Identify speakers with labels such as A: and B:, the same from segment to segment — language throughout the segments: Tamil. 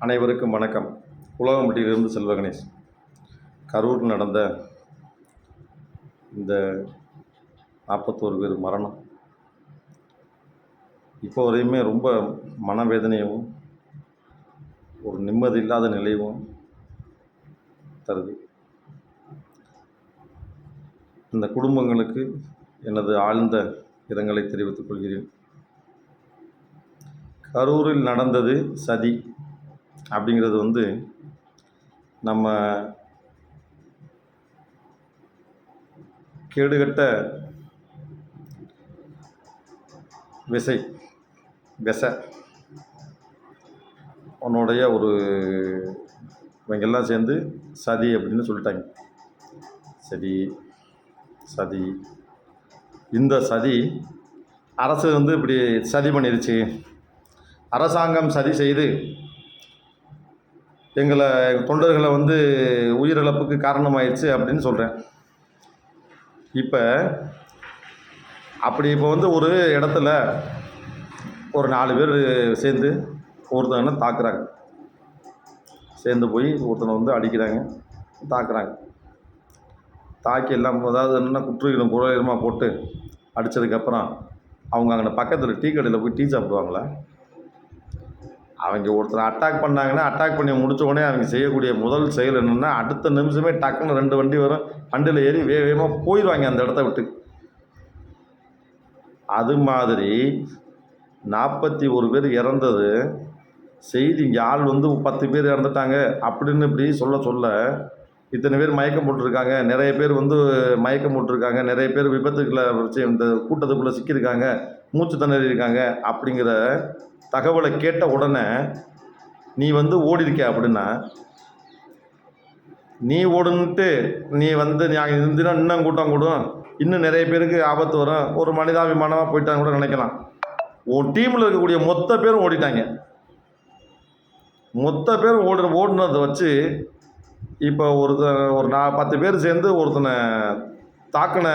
A: அனைவருக்கும் வணக்கம். உலகம்பட்டியிலிருந்து செல்வ கணேஷ். கரூர் நடந்த இந்த நாற்பத்தோரு பேர் மரணம். இப்போ வரையுமே ரொம்ப மனவேதனையும் ஒரு நிம்மதி இல்லாத நிலையும் தருது. இந்த குடும்பங்களுக்கு எனது ஆழ்ந்த இரங்கலை தெரிவித்துக் கொள்கிறேன். கரூரில் நடந்தது சதி. அப்படிங்கிறது வந்து நம்ம கேடுகட்ட விசை விச. உன்னுடைய ஒரு இவங்கெல்லாம் சேர்ந்து சதி அப்படின்னு சொல்லிட்டாங்க. சரி சதி. இந்த சதி அரசு வந்து இப்படி சதி பண்ணிருச்சு. அரசாங்கம் சதி செய்து எங்களை தொண்டர்களை வந்து உயிரிழப்புக்கு காரணமாயிடுச்சு அப்படின்னு சொல்கிறேன் இப்போ அப்படி இப்போ வந்து ஒரு இடத்துல ஒரு நாலு பேர் சேர்ந்து ஒருத்தனை தாக்குறாங்க. சேர்ந்து போய் ஒருத்தனை வந்து அடிக்கிறாங்க தாக்குறாங்க. தாக்கி எல்லாம் அதாவது என்ன குற்றுகளும் குறையுமா போட்டு அடித்ததுக்கப்புறம் அவங்க அங்கே பக்கத்தில் டீ கடையில் போய் டீ சாப்பிடுவாங்களா? அவங்க ஒருத்தரை அட்டாக் பண்ணாங்கன்னா அட்டாக் பண்ணி முடிச்ச உடனே அவங்க செய்யக்கூடிய முதல் செயல் என்னென்னா அடுத்த நிமிஷமே டக்குன்னு ரெண்டு வண்டி வரும். வண்டியில் ஏறி வேக வேகமாக போயிடுவாங்க அந்த இடத்த விட்டு. அது மாதிரி நாற்பத்தி ஒரு பேர் இறந்தது. செய்தி இங்கே ஆள் வந்து பத்து பேர் இறந்துட்டாங்க அப்படின்னு இப்படி சொல்ல சொல்ல இத்தனை பேர் மயக்கம் போட்டிருக்காங்க. நிறைய பேர் வந்து மயக்கம் போட்டிருக்காங்க. நிறைய பேர் விபத்துக்களை வச்சு இந்த கூட்டத்துக்குள்ளே சிக்கியிருக்காங்க. மூச்சு திணறி இருக்காங்க அப்படிங்கிற தகவலை கேட்ட உடனே நீ வந்து ஓடி இருக்க அப்படின்னா நீ ஓடுன்ட்டு நீ வந்து நாங்கள் இருந்துனா இன்னும் கூட்டம் கூடும். இன்னும் நிறைய பேருக்கு ஆபத்து வரும். ஒரு மனிதாபிமானமாக போயிட்டாங்க கூட நினைக்கலாம். உன் டீமில் இருக்கக்கூடிய மொத்த பேரும் ஓடிட்டாங்க. மொத்த பேரும் ஓடுற ஓடுனதை வச்சு இப்போ ஒருத்தன் ஒரு நா பத்து பேர் சேர்ந்து ஒருத்தனை தாக்கின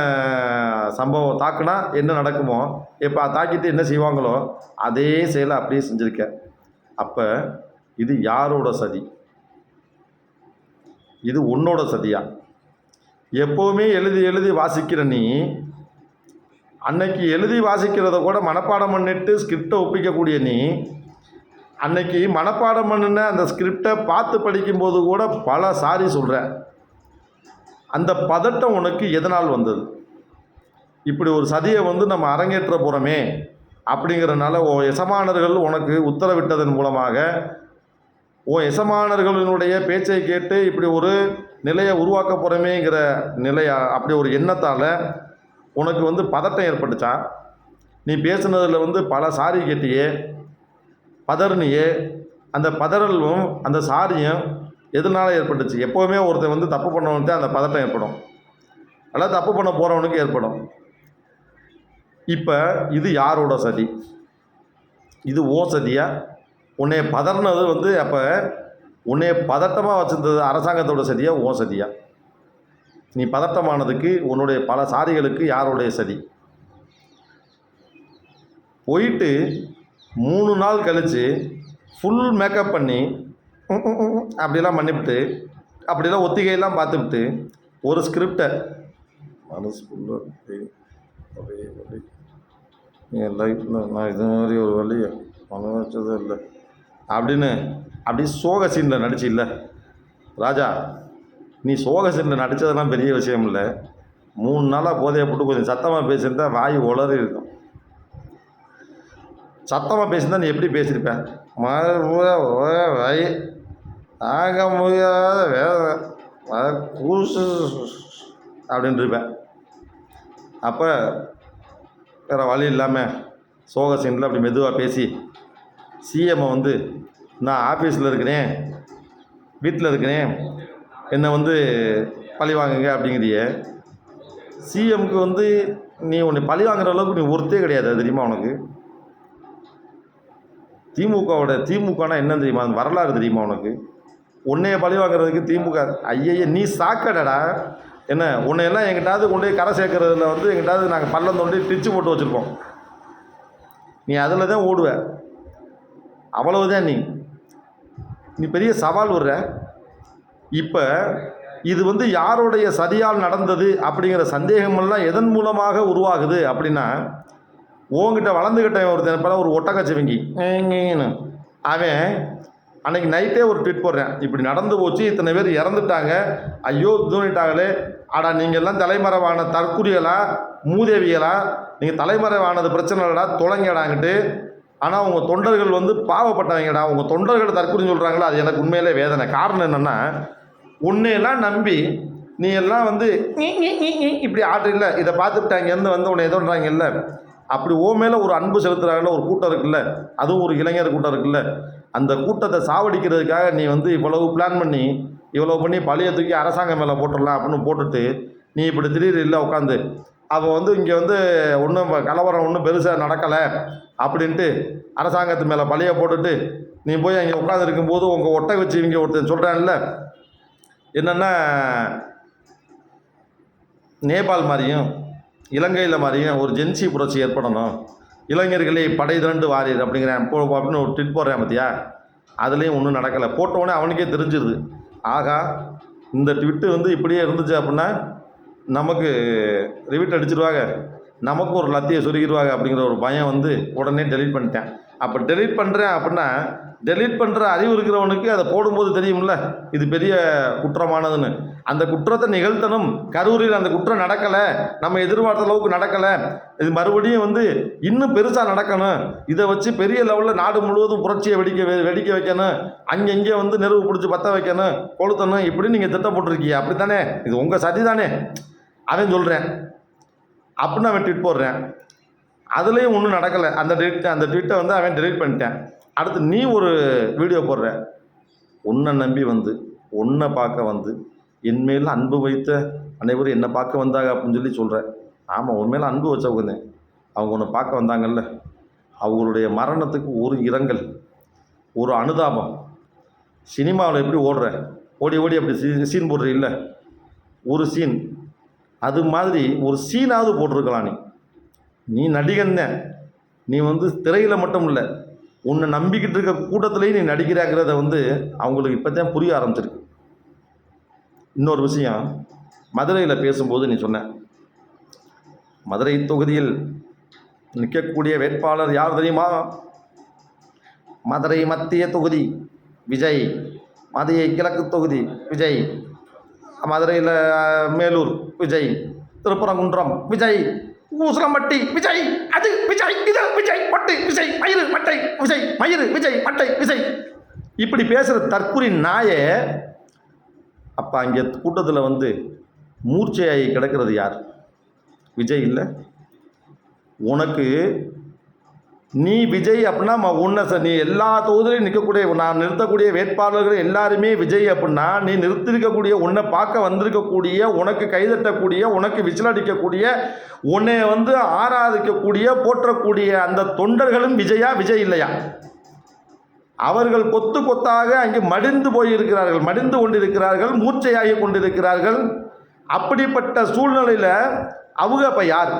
A: சம்பவம் தாக்குனா என்ன நடக்குமோ இப்போ தாக்கிட்டு என்ன செய்வாங்களோ அதே செயலை அப்படியே செஞ்சுருக்கேன் அப்போ இது யாரோட சதி? இது உன்னோட சதியா? எப்போவுமே எழுதி எழுதி வாசிக்கிற நீ அன்னைக்கு எழுதி வாசிக்கிறத கூட மனப்பாடம் பண்ணிட்டு ஸ்கிரிப்டை ஒப்பிக்கக்கூடிய நீ அன்னைக்கு மனப்பாடம் பண்ணின அந்த ஸ்கிரிப்டை பார்த்து படிக்கும்போது கூட பல சாரி சொல்கிறேன் அந்த பதட்டம் உனக்கு எதனால் வந்தது? இப்படி ஒரு சதியை வந்து நம்ம அரங்கேற்ற போகிறோமே அப்படிங்கிறனால ஓ எசமானர்கள் உனக்கு உத்தரவிட்டதன் மூலமாக ஓ எசமானர்களினுடைய பேச்சை கேட்டு இப்படி ஒரு நிலையை உருவாக்க போகிறோமேங்கிற நிலையா அப்படி ஒரு எண்ணத்தால் உனக்கு வந்து பதட்டம் ஏற்பட்டுச்சா? நீ பேசுனதில் வந்து பல சாரி கேட்டியே பதறினியே. அந்த பதறலும் அந்த சாரியும் எதனால் ஏற்பட்டுச்சு? எப்போவுமே ஒருத்தர் வந்து தப்பு பண்ணவனுக்கு அந்த பதட்டம் ஏற்படும். அல்லது தப்பு பண்ண போகிறவனுக்கு ஏற்படும். இப்போ இது யாரோட சதி? இது ஓ சதியா? உன்னைய பதறினது வந்து அப்போ உன்னைய பதட்டமாக வச்சுருந்தது அரசாங்கத்தோட சதியா ஓ சதியா? நீ பதட்டமானதுக்கு உன்னுடைய பல சாரிகளுக்கு யாருடைய சதி? போயிட்டு மூணு நாள் கழித்து ஃபுல் மேக்கப் பண்ணி அப்படிலாம் பண்ணிவிட்டு அப்படிலாம் ஒத்திகையெல்லாம் பார்த்துவிட்டு ஒரு ஸ்கிரிப்டை மனசுக்குள்ள ஒரே என் லைஃப்பில் நான் இது மாதிரி ஒரு வழியை அனுபவிச்சதே இல்லை அப்படின்னு அப்படி சோக சீனில் நடிச்சு இல்லை ராஜா நீ சோக சீனில் நடித்ததெல்லாம் பெரிய விஷயம் இல்லை மூணு நாளாக போதையை போட்டு கொஞ்சம் சத்தமாக பேசியிருந்தா வாய் உளறி இருக்கும் சத்தமாக பேசியிருந்தா நீ எப்படி பேசியிருப்பேன் மறுபடியும் வாய் ஆக முடியாத வேதனை. அது கூசு அப்படின்னு இருப்பேன். அப்போ வேறு வழி இல்லாமல் சோக சீனில் அப்படி மெதுவாக பேசி சிஎம்மை வந்து நான் ஆஃபீஸில் இருக்கிறேன். வீட்டில் இருக்கிறேன். என்னை வந்து பழி வாங்குங்க அப்படிங்கிறிய. சிஎம்க்கு வந்து நீ உன்னை பழி வாங்குற அளவுக்கு நீ ஒருத்தே கிடையாது அது தெரியுமா உனக்கு? திமுகவோட திமுகனா என்ன தெரியுமா? அந்த வரலாறு தெரியுமா உனக்கு? உன்னைய பழி வாங்குறதுக்கு திமுக. ஐயய்ய நீ சாக்கடடா. என்ன உன்னையெல்லாம் எங்கிட்டாவது கொண்டு போய் கரை சேர்க்கறதுல வந்து எங்கிட்டாவது நாங்கள் பள்ளம் தோண்டி டிச்சு போட்டு வச்சுருப்போம். நீ அதில் தான் ஓடுவ. அவ்வளவுதான் நீ. நீ பெரிய சவால் விடுற. இப்போ இது வந்து யாருடைய சரியால் நடந்தது அப்படிங்கிற சந்தேகமெல்லாம் எதன் மூலமாக உருவாகுது அப்படின்னா உன்கிட்ட வளர்ந்துக்கிட்ட ஒருத்தன் போல ஒரு ஒட்டக்கச்சிவங்கி. அவன் அன்னைக்கு நைட்டே ஒரு ட்வீட் போடுறேன். இப்படி நடந்து போச்சு இத்தனை பேர் இறந்துட்டாங்க. ஐயோ தூணிட்டாங்களே ஆடா நீங்கள் எல்லாம் தலைமறைவான தற்குறிகளா? மூதேவிகளா? நீங்கள் தலைமறைவானது பிரச்சனை இல்லடா தொலைங்கடாங்கிட்டு ஆனால் உங்கள் தொண்டர்கள் வந்து பாவப்பட்டவங்கடா. உங்கள் தொண்டர்கள் தற்குறி சொல்கிறாங்களா அது எனக்கு உண்மையிலே வேதனை. காரணம் என்னென்னா உன்னையெல்லாம் நம்பி நீ எல்லாம் வந்து ஞி, ஞி, ஞி, இப்படி ஆடுறில்ல இதை பார்த்துட்டு அங்கேருந்து வந்து உன்னை எதோன்றாங்கல்ல அப்படி ஓ மேலே ஒரு அன்பு செலுத்துகிறாங்கள ஒரு கூட்டம் இருக்குல்ல அதுவும் ஒரு இளைஞர் கூட்டம் இருக்குல்ல. அந்த கூட்டத்தை சாவடிக்கிறதுக்காக நீ வந்து இவ்வளவு பிளான் பண்ணி இவ்வளோ பண்ணி பழைய தூக்கி அரசாங்கம் மேலே போட்டுடலாம் அப்படின்னு போட்டுட்டு நீ இப்படி திடீர் இல்லை உட்காந்து அவன் வந்து இங்கே வந்து ஒன்றும் கலவரம் ஒன்றும் பெருசாக நடக்கலை அப்படின்ட்டு அரசாங்கத்து மேலே பழைய போட்டுட்டு நீ போய் அங்கே உட்காந்துருக்கும் போது உங்கள் ஒட்டை வச்சு இங்கே ஒருத்தன் சொல்கிறான்ல என்னென்னா நேபாள் மாதிரியும் இலங்கையில் மாதிரியும் ஒரு ஜென்சி புரட்சி ஏற்படணும். இளைஞர்களே படை திரண்டு வாரியர் அப்படிங்கிறேன் போ அப்படின்னு ஒரு ட்விட் போடுறேன் பார்த்தியா அதுலேயும் ஒன்றும் நடக்கலை. போட்டோடனே அவனுக்கே தெரிஞ்சிருது. ஆகா இந்த ட்விட்டு வந்து இப்படியே இருந்துச்சு அப்படின்னா நமக்கு ரிவிட் அடிச்சிருவாங்க. நமக்கு ஒரு லத்தியை சொருகிடுவாங்க அப்படிங்கிற ஒரு பயம் வந்து உடனே டெலிட் பண்ணிட்டேன். அப்போ டெலீட் பண்ணுறேன் அப்படின்னா டெலீட் பண்ணுற அறிவு இருக்கிறவனுக்கு அதை போடும்போது தெரியும்ல? இது பெரிய குற்றமானதுன்னு. அந்த குற்றத்தை நிகழ்த்தணும். கரூரில் அந்த குற்றம் நடக்கலை. நம்ம எதிர்பார்த்த அளவுக்கு நடக்கலை. இது மறுபடியும் வந்து இன்னும் பெருசாக நடக்கணும். இதை வச்சு பெரிய லெவலில் நாடு முழுவதும் புரட்சியை வெடிக்க வெடிக்க வைக்கணும். அங்கங்கே வந்து நெருவு பிடிச்சி பற்ற வைக்கணும். கொளுத்தணும். இப்படி நீங்கள் திட்டம் போட்டிருக்கீங்க. அப்படி தானே இது உங்கள் சதி தானே அவன் சொல்கிறேன் அப்படின்னு அவன் ட்வீட் போடுறேன். அதுலேயும் ஒன்றும் நடக்கலை. அந்த ட்வீட் அந்த ட்வீட்டை வந்து அவன் டெலிட் பண்ணிட்டேன். அடுத்து நீ ஒரு வீடியோ போடுற. உன்னை நம்பி வந்து உன்னை பார்க்க வந்து என் மேல் அன்பு வைத்த அனைவரும் என்னை பார்க்க வந்தாங்க அப்படின்னு சொல்லி சொல்கிறேன் ஆமாம் உன் மேலே அன்பு வச்சவங்க தான். அவங்க உன்னை பார்க்க வந்தாங்கல்ல. அவங்களுடைய மரணத்துக்கு ஒரு இரங்கல் ஒரு அனுதாபம். சினிமாவில் எப்படி ஓடுற? ஓடி ஓடி அப்படி சீ சீன் போடுற இல்லை ஒரு சீன். அது மாதிரி ஒரு சீனாவது போட்டிருக்கலாம் நீ. நீ நடிகன் தான் நீ வந்து திரையில் மட்டும் இல்லை உன்னை நம்பிக்கிட்டு இருக்க கூட்டத்திலேயே நீ நடிக்கிறாங்கிறத வந்து அவங்களுக்கு இப்போ தான் புரிய ஆரம்பிச்சிருக்கு. இன்னொரு விஷயம் மதுரையில் பேசும்போது நீ சொன்ன மதுரை தொகுதியில் நிற்கக்கூடிய வேட்பாளர் யார் தெரியுமா? மதுரை மத்திய தொகுதி விஜய். மதுரை கிழக்கு தொகுதி விஜய். மதுரையில் மேலூர் விஜய். திருப்பரங்குன்றம் விஜய். ஊசுரம்பட்டி விஜய் அது விஜய் இது விஜய் மட்டு விஜய் மயிறு மட்டை விஜய் மயிறு விஜய் மட்டை விஜய். இப்படி பேசுகிற தற்குறி நாயை அப்போ அங்கே கூட்டத்தில் வந்து மூர்ச்சையாகி கிடக்கிறது யார்? விஜய் இல்லை. உனக்கு நீ விஜய் அப்படின்னா ம- உன்னை நீ எல்லா தொகுதியிலையும் நிற்கக்கூடிய நான் நிறுத்தக்கூடிய வேட்பாளர்கள் எல்லாருமே விஜய் அப்படின்னா நீ நிறுத்திருக்கக்கூடிய உன்னை பார்க்க வந்திருக்கக்கூடிய உனக்கு கைதட்டக்கூடிய உனக்கு விசில் அடிக்கக்கூடிய உன்னை வந்து ஆராதிக்கக்கூடிய போற்றக்கூடிய அந்த தொண்டர்களும் விஜயா விஜய் இல்லையா? அவர்கள் கொத்து கொத்தாக அங்கே மடிந்து போயிருக்கிறார்கள் மடிந்து கொண்டிருக்கிறார்கள் மூர்ச்சையாகி கொண்டிருக்கிறார்கள். அப்படிப்பட்ட சூழ்நிலையில் அவங்க அப்போ யார்?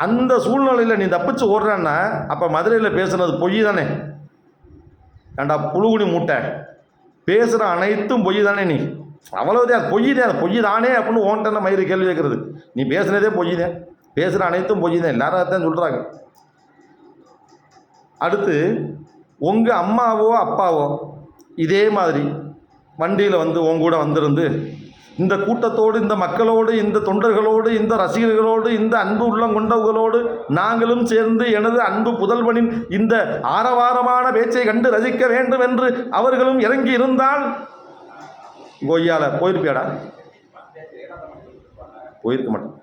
A: அந்த சூழ்நிலையில் நீ தப்பிச்சு ஓடுறன்னா அப்போ மதுரையில் பேசுனது பொய் தானே ஏண்டா புழுகுனி மூட்டை? பேசுகிற அனைத்தும் பொய் தானே நீ? அவ்வளவுதான் அது பொய் தான் அது பொய் தானே அப்படின்னு ஓன்ட்ட மயிறு கேள்வி கேட்குறது. நீ பேசுனதே பொய் தான் பேசுகிற அனைத்தும் பொய் தான் எல்லாரும் அதான் சொல்கிறாங்க அடுத்து உங்கள் அம்மாவோ அப்பாவோ இதே மாதிரி வண்டியில் வந்து உன் கூட வந்திருந்து இந்த கூட்டத்தோடு இந்த மக்களோடு இந்த தொண்டர்களோடு இந்த ரசிகர்களோடு இந்த அன்பு உள்ளம் கொண்டவர்களோடு நாங்களும் சேர்ந்து எனது அன்பு புதல்வனின் இந்த ஆரவாரமான பேச்சை கண்டு ரசிக்க வேண்டும் என்று அவர்களும் இறங்கி இருந்தால் கொய்யால போயிருப்பியாடா? போயிருக்க மாட்டேன்.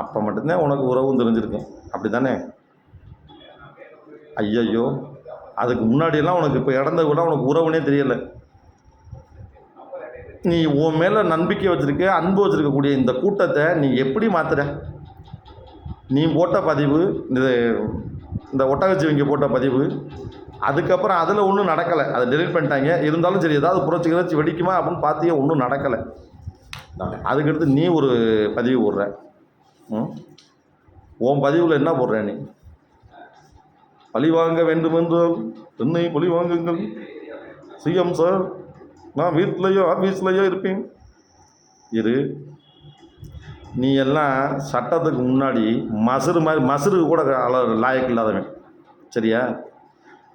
A: அப்போ மட்டும்தான் உனக்கு உறவும் தெரிஞ்சிருக்கும். அப்படி தானே ஐயையோ அதுக்கு முன்னாடியெல்லாம் உனக்கு இப்போ இறந்த கூட உனக்கு உறவுனே தெரியலை. நீ உன் மேலே நம்பிக்கை வச்சுருக்க அன்பு வச்சுருக்கக்கூடிய இந்த கூட்டத்தை நீ எப்படி மாத்துற? நீ போட்ட பதிவு இது இந்த ஒட்டகச்சிவிங்க போட்ட பதிவு அதுக்கப்புறம் அதில் ஒன்றும் நடக்கலை. அதை டெலிட் பண்ணிட்டாங்க. இருந்தாலும் சரி ஏதாவது புரட்சி கிளச்சி வெடிக்குமா அப்படின்னு பார்த்தியே ஒன்றும் நடக்கலை. அதுக்கடுத்து நீ ஒரு பதிவு போடுற. ம்? உன் பதிவில் என்ன போடுற நீ? பழி வாங்க வேண்டுமென்றால் என்னை பழி வாங்குங்கள். சிஎம் சார் நான் வீட்லேயோ ஆஃபீஸ்லேயோ இருப்பேன். இரு. நீ எல்லாம் சட்டத்துக்கு முன்னாடி மசுறு மாதிரி மசுருக்கு கூட அளவு லாயக்கு இல்லாதவன். சரியா?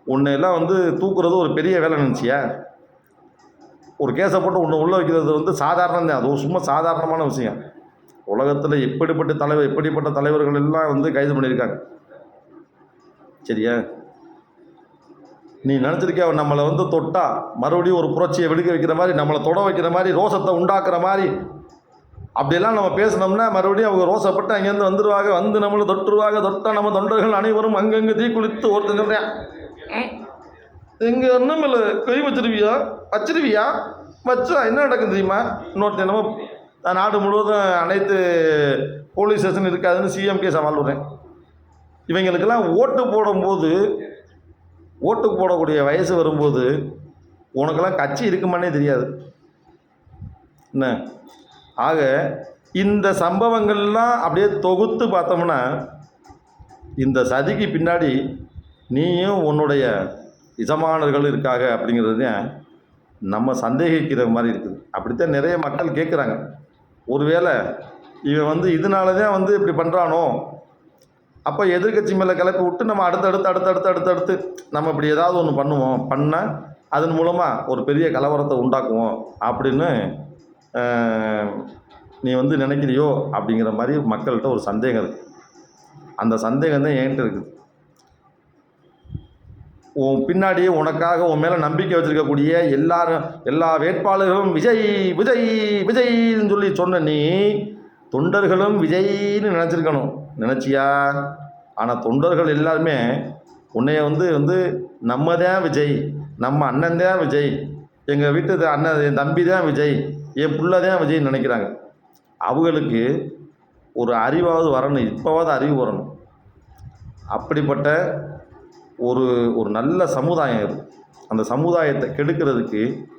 A: உன்னையெல்லாம் வந்து தூக்குறது ஒரு பெரிய வேலை நினச்சியா? ஒரு கேஸை போட்டு உன்னை உள்ளே வைக்கிறது வந்து சாதாரணம் தான். அதுவும் சும்மா சாதாரணமான விஷயம். உலகத்தில் எப்படிப்பட்ட தலைவர் எப்படிப்பட்ட தலைவர்கள் எல்லாம் வந்து கைது பண்ணியிருக்காங்க. சரியா? நீ நினச்சிருக்கிய நம்மளை வந்து தொட்டா மறுபடியும் ஒரு புரட்சியை வெடிக்க வைக்கிற மாதிரி நம்மளை தொட வைக்கிற மாதிரி ரோசத்தை உண்டாக்குற மாதிரி? அப்படியெல்லாம் நம்ம பேசினோம்னா மறுபடியும் அவங்க ரோசப்பட்டு அங்கேருந்து வந்துடுவாங்க வந்து நம்மளை தொட்டுருவாங்க தொட்டா நம்ம தொண்டர்கள் அனைவரும் அங்கங்கே தீ குளித்து ஒருத்தன் சொல்கிறேன் இங்கே ஒன்றும் இல்லை கை வச்சிருவியா? வச்சிருவியா? வச்சா என்ன நடக்கும் தெரியுமா? இன்னொருத்தன் என்னமோ நான் நாடு முழுவதும் அனைத்து போலீஸ் ஸ்டேஷன் இருக்காதுன்னு சிஎம்கே சவால் விடுறேன். இவங்களுக்கெல்லாம் ஓட்டு போடும்போது ஓட்டுக்கு போடக்கூடிய வயசு வரும்போது உனக்கெல்லாம் கட்சி இருக்குமானே தெரியாது. என்ன? ஆக இந்த சம்பவங்கள்லாம் அப்படியே தொகுத்து பார்த்தோம்னா இந்த சதிக்கு பின்னாடி நீயும் உன்னுடைய இசமானர்கள் இருக்காங்க அப்படிங்கிறது நம்ம சந்தேகிக்கிற மாதிரி இருக்குது. அப்படித்தான் நிறைய மக்கள் கேட்குறாங்க ஒருவேளை இவன் வந்து இதனால தான் வந்து இப்படி பண்ணுறானோ அப்போ எதிர்க்கட்சி மேலே கிளப்பி விட்டு நம்ம அடுத்தடுத்து அடுத்தடுத்து அடுத்தடுத்து நம்ம இப்படி ஏதாவது ஒன்று பண்ணுவோம் பண்ணால் அதன் மூலமாக ஒரு பெரிய கலவரத்தை உண்டாக்குவோம் அப்படின்னு நீ வந்து நினைக்கிறியோ அப்படிங்கிற மாதிரி மக்கள்கிட்ட ஒரு சந்தேகம் இருக்குது அந்த சந்தேகம் தான் என்கிட்ட இருக்குது. உன் பின்னாடி உனக்காக உன் மேலே நம்பிக்கை வச்சிருக்கக்கூடிய எல்லாரும் எல்லா வேட்பாளர்களும் விஜய் விஜய் விஜய்ன்னு சொல்லி சொன்ன நீ தொண்டர்களும் விஜய்னு நினச்சிருக்கணும். நினச்சியா? ஆனால் தொண்டர்கள் எல்லாருமே உன்னைய வந்து வந்து நம்ம தான் விஜய் நம்ம அண்ணன் தான் விஜய் எங்கள் வீட்டு த- அண்ணன் என் தம்பி தான் விஜய் என் புள்ள தான் விஜய்னு நினைக்கிறாங்க. அவங்களுக்கு ஒரு அறிவாவது வரணும் இப்போவாவது அறிவு வரணும். அப்படிப்பட்ட ஒரு ஒரு நல்ல சமுதாயம் இது. அந்த சமுதாயத்தை கெடுக்கிறதுக்கு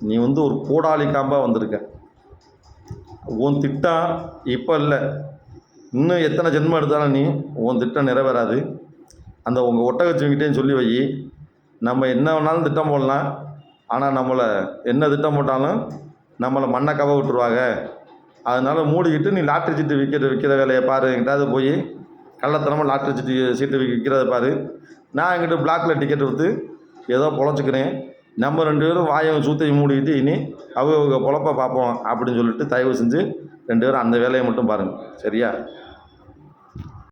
A: நீ வந்து ஒரு கோடாளி காம்பாக வந்திருக்க. உன் திட்டம் இப்போ இல்லை. இன்னும் எத்தனை ஜென்மம் எடுத்தாலும் நீ உன் திட்டம் நிறைவேறாது. அந்த உங்கள் ஒட்டகச்சிங்கிட்டேன்னு சொல்லி வை. நம்ம என்ன வேணாலும் திட்டம் போடலாம். ஆனால் நம்மளை என்ன திட்டம் போட்டாலும் நம்மளை மண்ணை கவ விட்டுருவாங்க. அதனால் மூடிக்கிட்டு நீ லாட்ரி சீட்டு விற்கிற விற்கிற வேலையை பாரு. எங்கிட்டாவது போய் கள்ளத்தனமாக லாட்ரி சீட்டு சீட்டு விற்கிறத பாரு. நான் எங்கிட்ட பிளாக்கில் டிக்கெட் விற்று ஏதோ பொழைச்சிக்கிறேன். நம்ம ரெண்டு பேரும் வாயை சூத்தையும் மூடிக்கிட்டு இனி அவங்க பொழப்பை பார்ப்போம் அப்படின்னு சொல்லிட்டு தயவு செஞ்சு ரெண்டு பேரும் அந்த வேலையை மட்டும் பாருங்கள் சரியா?